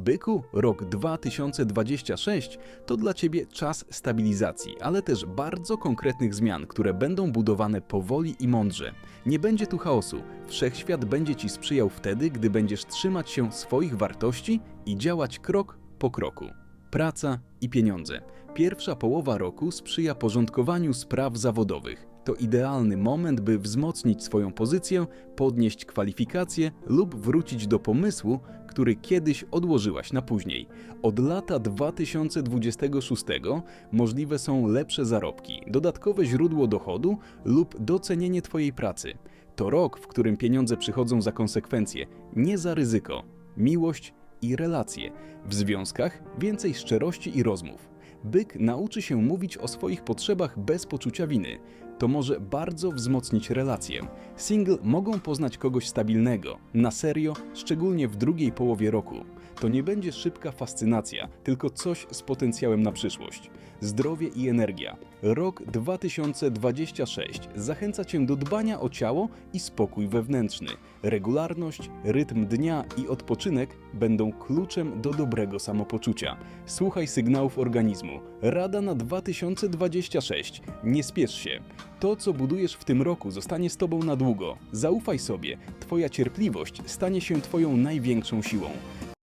Byku, rok 2026 to dla Ciebie czas stabilizacji, ale też bardzo konkretnych zmian, które będą budowane powoli i mądrze. Nie będzie tu chaosu. Wszechświat będzie Ci sprzyjał wtedy, gdy będziesz trzymać się swoich wartości i działać krok po kroku. Praca i pieniądze. Pierwsza połowa roku sprzyja porządkowaniu spraw zawodowych. To idealny moment, by wzmocnić swoją pozycję, podnieść kwalifikacje lub wrócić do pomysłu, który kiedyś odłożyłaś na później. Od lata 2026 możliwe są lepsze zarobki, dodatkowe źródło dochodu lub docenienie Twojej pracy. To rok, w którym pieniądze przychodzą za konsekwencje, nie za ryzyko. Miłość i relacje. W związkach więcej szczerości i rozmów. Byk nauczy się mówić o swoich potrzebach bez poczucia winy. To może bardzo wzmocnić relacje. Single mogą poznać kogoś stabilnego, na serio, szczególnie w drugiej połowie roku. To nie będzie szybka fascynacja, tylko coś z potencjałem na przyszłość. Zdrowie i energia. Rok 2026 zachęca Cię do dbania o ciało i spokój wewnętrzny. Regularność, rytm dnia i odpoczynek będą kluczem do dobrego samopoczucia. Słuchaj sygnałów organizmu. Rada na 2026. Nie spiesz się. To, co budujesz w tym roku, zostanie z Tobą na długo. Zaufaj sobie. Twoja cierpliwość stanie się Twoją największą siłą.